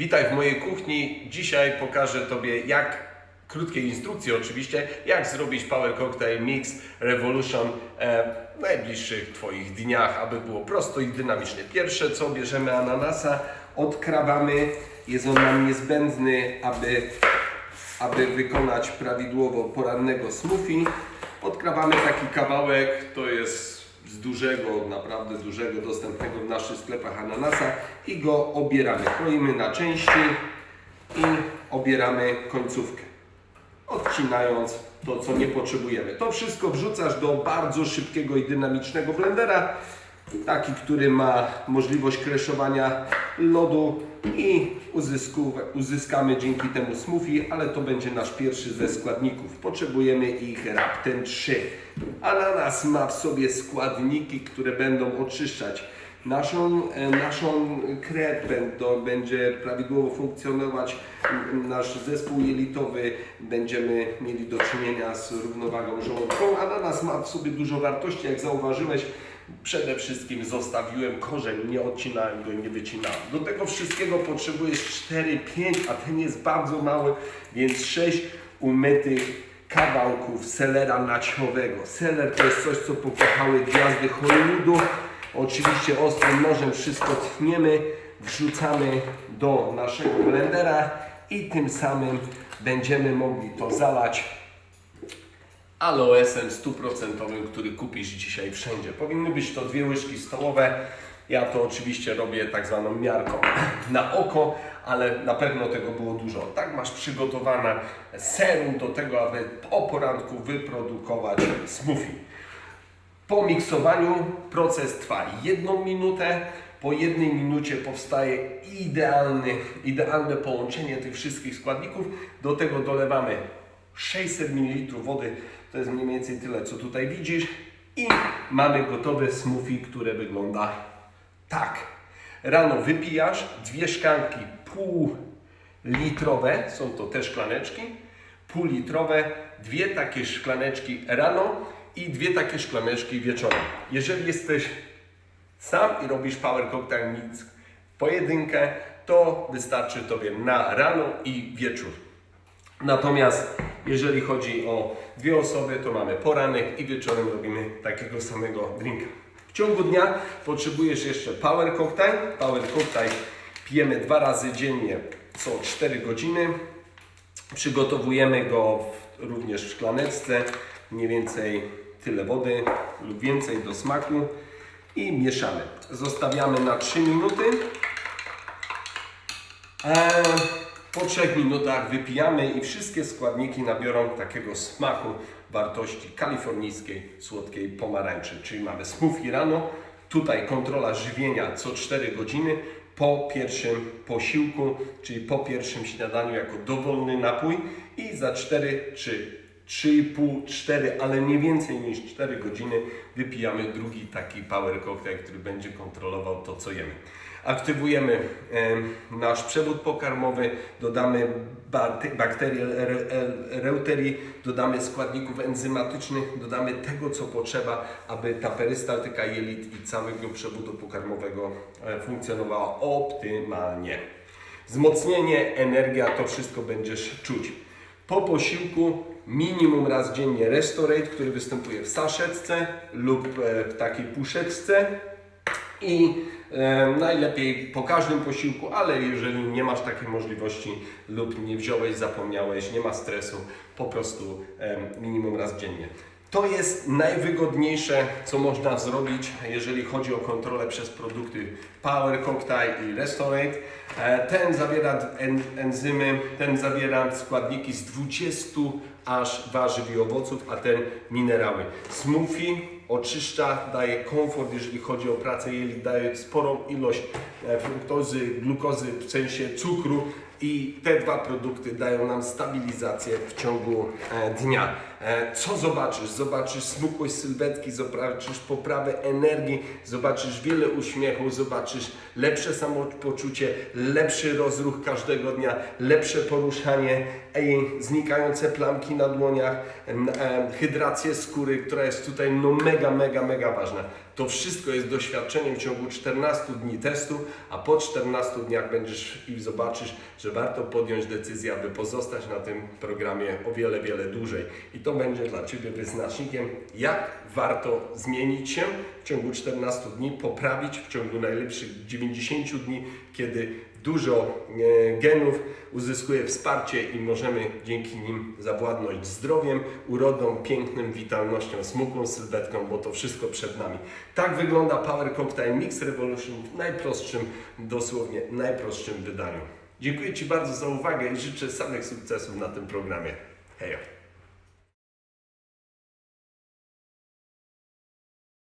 Witaj w mojej kuchni. Dzisiaj pokażę Tobie, jak, krótkie instrukcje oczywiście, jak zrobić Power Cocktail Mix Revolution e, w najbliższych Twoich dniach, aby było prosto i dynamicznie. Pierwsze co, bierzemy ananasa, odkrawamy. Jest on nam niezbędny, aby, aby wykonać prawidłowo porannego smoothie. Odkrawamy taki kawałek, to jest z dużego, naprawdę dużego, dostępnego w naszych sklepach ananasa i go obieramy. Kroimy na części i obieramy końcówkę, odcinając to, co nie potrzebujemy. To wszystko wrzucasz do bardzo szybkiego i dynamicznego blendera, taki, który ma możliwość kreszowania lodu i uzysku, uzyskamy dzięki temu smoothie, ale to będzie nasz pierwszy ze składników. Potrzebujemy ich raptem 3. Ananas ma w sobie składniki, które będą oczyszczać naszą, e, naszą krew, będą, będzie prawidłowo funkcjonować nasz zespół jelitowy, będziemy mieli do czynienia z równowagą żołądkową. Ananas ma w sobie dużo wartości, jak zauważyłeś. Przede wszystkim zostawiłem korzeń, nie odcinałem go i nie wycinałem. Do tego wszystkiego potrzebujesz 4-5, a ten jest bardzo mały, więc 6 umytych kawałków selera naciowego. Seler to jest coś, co pokochały gwiazdy Hollywoodu. Oczywiście ostrym nożem wszystko tniemy, wrzucamy do naszego blendera i tym samym będziemy mogli to zalać aloesem stuprocentowym, który kupisz dzisiaj wszędzie. Powinny być to dwie łyżki stołowe. Ja to oczywiście robię tak zwaną miarką na oko, ale na pewno tego było dużo. Tak masz przygotowane serum do tego, aby po poranku wyprodukować smoothie. Po miksowaniu proces trwa jedną minutę. Po jednej minucie powstaje idealny, idealne połączenie tych wszystkich składników. Do tego dolewamy 600 ml wody, to jest mniej więcej tyle, co tutaj widzisz. I mamy gotowe smoothie, które wygląda tak. Rano wypijasz dwie szklanki pół litrowe, są to te szklaneczki, pół litrowe, dwie takie szklaneczki rano i dwie takie szklaneczki wieczorem. Jeżeli jesteś sam i robisz Power Cocktail Mix pojedynkę, to wystarczy Tobie na rano i wieczór. Natomiast jeżeli chodzi o dwie osoby, to mamy poranek i wieczorem robimy takiego samego drinka. W ciągu dnia potrzebujesz jeszcze Power Cocktail. Power Cocktail pijemy dwa razy dziennie co 4 godziny. Przygotowujemy go w, również w szklaneczce, mniej więcej tyle wody lub więcej do smaku i mieszamy. Zostawiamy na 3 minuty. Eee, po 3 minutach wypijamy i wszystkie składniki nabiorą takiego smaku wartości kalifornijskiej słodkiej pomarańczy. Czyli mamy smoothie rano, tutaj kontrola żywienia co 4 godziny, po pierwszym posiłku, czyli po pierwszym śniadaniu jako dowolny napój i za 4 czy 3,5, 4, ale nie więcej niż 4 godziny wypijamy drugi taki power cocktail, który będzie kontrolował to, co jemy. Aktywujemy em, nasz przewód pokarmowy, dodamy e- reuterii, dodamy składników enzymatycznych, dodamy tego, co potrzeba, aby ta perystaltyka jelit i całego przewodu pokarmowego e, funkcjonowała optymalnie. Wzmocnienie, energia, to wszystko będziesz czuć. Po posiłku minimum raz dziennie Restorate, który występuje w saszetce lub e, w takiej puszeczce i e, najlepiej po każdym posiłku, ale jeżeli nie masz takiej możliwości lub nie wziąłeś, zapomniałeś, nie ma stresu, po prostu e, minimum raz dziennie. To jest najwygodniejsze, co można zrobić, jeżeli chodzi o kontrolę przez produkty Power Cocktail i Restorate. E, Ten zawiera en, enzymy, ten zawiera składniki z 20 aż warzyw i owoców, a ten minerały. Smoothie oczyszcza, daje komfort, jeżeli chodzi o pracę jelit, daje sporą ilość e, fruktozy, glukozy, w sensie cukru i te dwa produkty dają nam stabilizację w ciągu e, dnia. E, Co zobaczysz? Zobaczysz smukłość sylwetki, zobaczysz poprawę energii, zobaczysz wiele uśmiechu, zobaczysz lepsze samopoczucie, lepszy rozruch każdego dnia, lepsze poruszanie, i znikające plamki na dłoniach, hydrację skóry, która jest tutaj no mega, mega, mega ważna. To wszystko jest doświadczeniem w ciągu 14 dni testu, a po 14 dniach będziesz i zobaczysz, że warto podjąć decyzję, aby pozostać na tym programie o wiele, wiele dłużej. I to będzie dla Ciebie wyznacznikiem, jak warto zmienić się w ciągu 14 dni, poprawić w ciągu najlepszych 90 dni, kiedy dużo e, genów uzyskuje wsparcie i możemy dzięki nim zawładnąć zdrowiem, urodą, pięknym, witalnością, smukłą sylwetką, bo to wszystko przed nami. Tak wygląda Power Cocktail Mix Revolution w najprostszym, dosłownie najprostszym wydaniu. Dziękuję Ci bardzo za uwagę i życzę samych sukcesów na tym programie. Hejo!